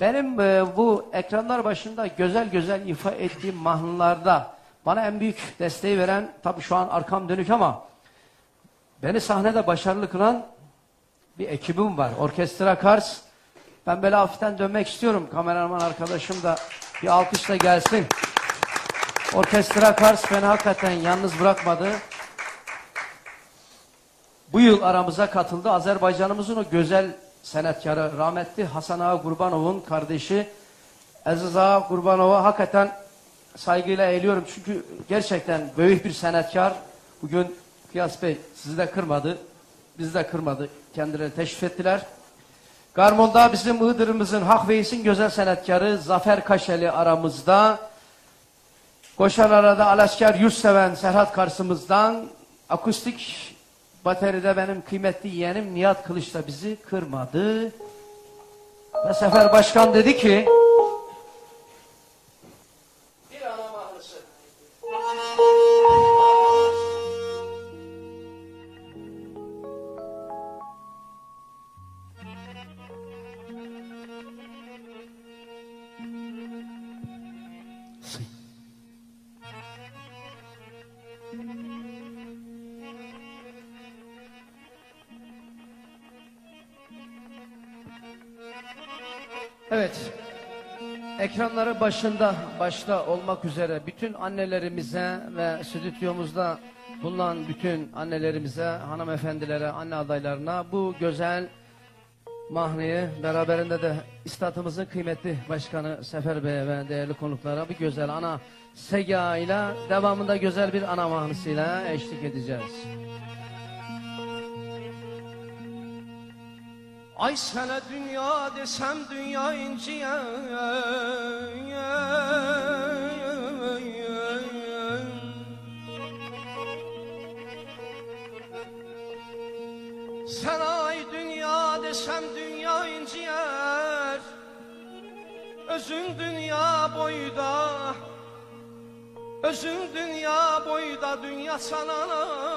Benim e, bu ekranlar başında güzel güzel ifa ettiğim mahnılarda bana en büyük desteği veren tabii şu an arkam dönük ama beni sahnede başarılı kılan bir ekibim var. Orkestra Kars. Ben böyle hafiften dönmek istiyorum. Kameraman arkadaşım da bir alkışla gelsin. Orkestra Kars beni hakikaten yalnız bırakmadı. Bu yıl aramıza katıldı. Azerbaycanımızın o güzel sanatkarı rahmetli Hasan Ağa Kurbanov'un kardeşi Aziz Ağa Kurbanov'a hakikaten saygıyla eğiliyorum. Çünkü gerçekten büyük bir sanatkar. Bugün Kıyas Bey sizi de kırmadı. Bizi de kırmadı. Kendileri teşrif ettiler. Garmon'da bizim Iğdır'ımızın Hak Veys'in güzel sanatkarı Zafer Kaşeli aramızda. Koşan arada Alasker Yurtseven Serhat karşımızdan. Akustik bateride benim kıymetli yeğenim Nihat Kılıç da bizi kırmadı. Ve Sefer Başkan dedi ki Evet. Ekranları başında başta olmak üzere bütün annelerimize ve stüdyomuzda bulunan bütün annelerimize, hanımefendilere, anne adaylarına bu güzel mahnıyı beraberinde de istatımızın kıymetli başkanı Sefer Bey'e ve değerli konuklara bir güzel ana sega ile devamında güzel bir ana mahnısıyla eşlik edeceğiz. Ay sana dünya desem dünya inciye Sana ay dünya desem dünya inciyer Özün dünya boyda Özün dünya boyda dünya sana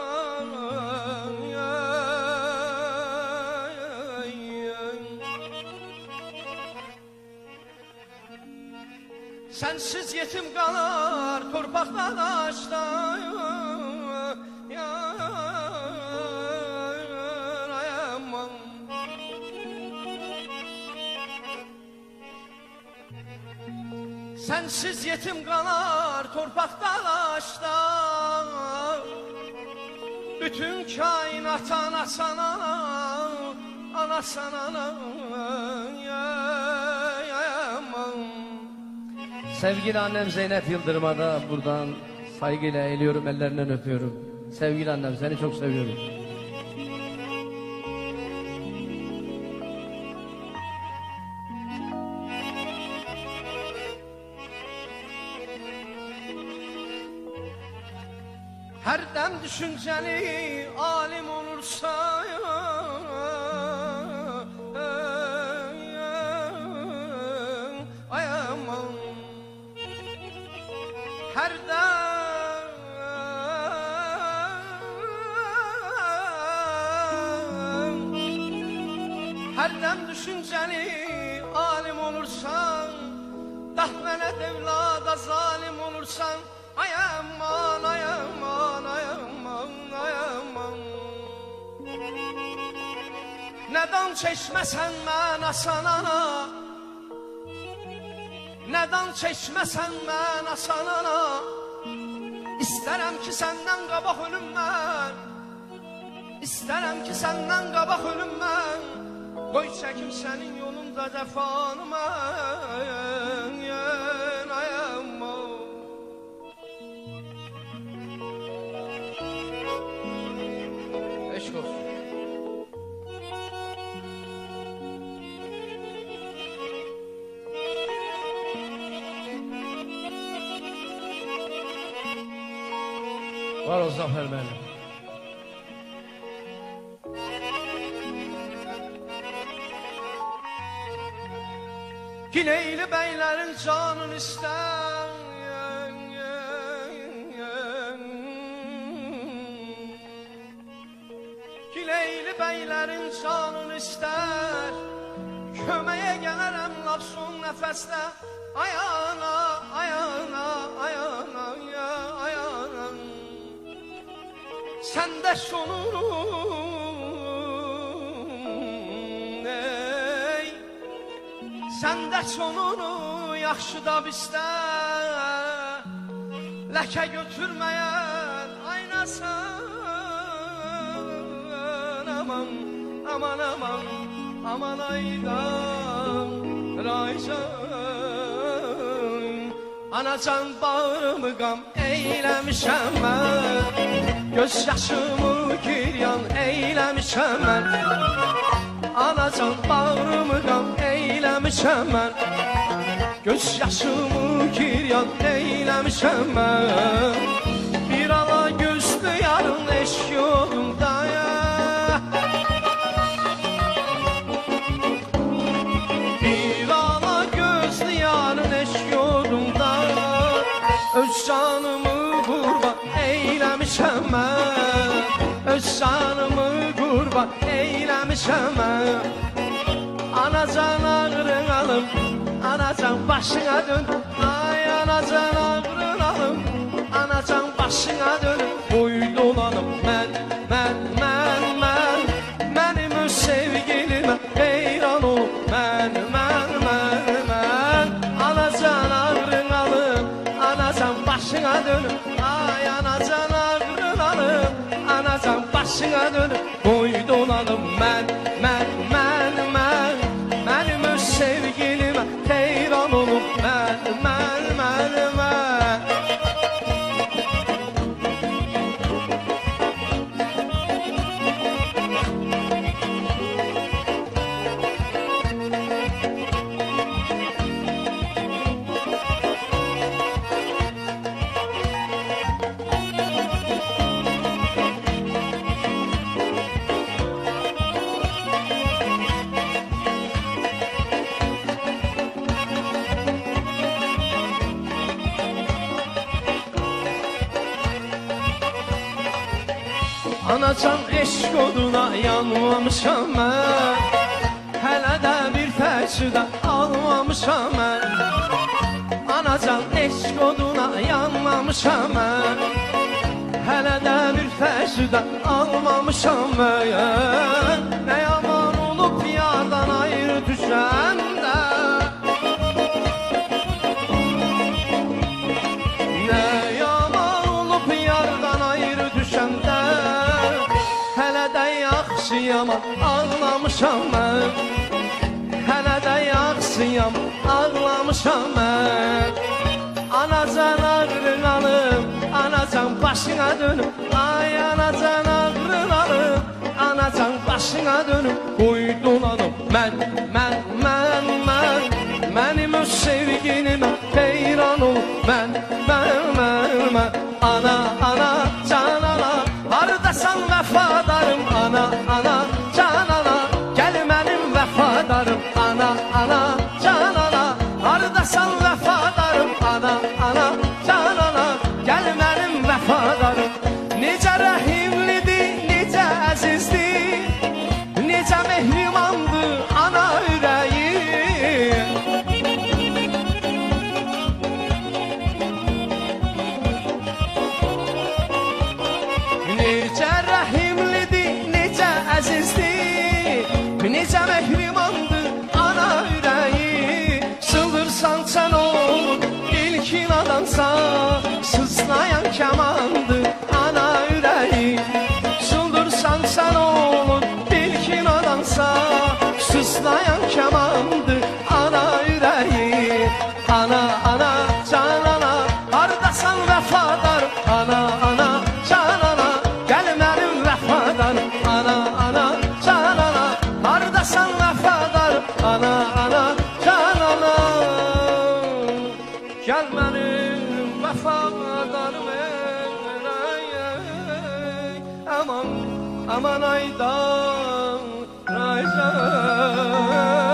Sensiz yetim kalar taşta Yarayamam Sensiz yetim kalar torpakta taşta Bütün kainat ana sana Ana sana Yarayamam Sevgili annem Zeynep Yıldırım'a da buradan saygıyla eğiliyorum, ellerinden öpüyorum. Sevgili annem seni çok seviyorum. Her dem düşünceli alim olursa ayamam Her dem düşünceli alim olursan Dahvene devlada zalim olursan Ay aman ay aman ay aman ay aman. Neden çeşmesen ben asanana Neden çeşmesen ben asanana İsterem ki senden qabaq ölüm mən İstərəm ki səndən qabaq ölüm mən Qoy çəkim sənin yolunda cəfanı mən Yanayam Eşk olsun. Var o Zafer benim. Gileyli beylerin canını ister Gileyli beylerin canını ister Köməyə gələrəm lap son nəfəsdə ayana, ayana, ya, ayana Səndə sonun Səndə sonunu yaxşı da bizdə. Ləkə götürməyən aynasan Aman, aman, aman, aman aydan Raycan. Anacan bağrımı qam eyləmişəm mən. Göz yaşımı giryan eyləmişəm mən Anacan bağrımı qam eyləmişəm mən Göz yaşımı giryan eyləmişəm mən Bir ala gözlü yarın eşk yolunda ya. Bir ala gözlü yarın eşk yolunda. Öz canımı qurban eyləmişəm mən Öz canımı qurban eyləmişəm mən Anacan ağrın alım Anacan başına dön. Ay anacan ağrın alım Anacan başına dön. Boy dolanım mən, mən, mən, mən Mənim öz sevgilimə heyran ol. Mən, mən, mən, mən Anacan ağrın alım Anacan başına dön. Ay anacan ağrın alım Anacan başına dön. Boy Anacan eşq oduna yanmamışam mən Hələ də bir təcrüdə almamışam mən Anacan eşq oduna yanmamışam mən Hələ də bir təcrüdə almamışam mən ağlamışam mən Hələ də yaxşıyam ağlamışam mən Anacan ağrın alım Anacan başına dönüp Ay anacan ağrın alım Anacan başına dönüp Boy dolanım mən, mən, mən, mən Mənim öz sevgilimə heyran ol. Mən, mən, Kəmandır ana ürəyi Ana, ana, can ana, hardasan vəfadar Ana, ana, can ana, gəl mənim vəfadar Ana, ana, can ana, hardasan vəfadar Ana, ana, can ana Gəl mənim vəfadarım ey, ay, ay, Aman, aman aydan, aydan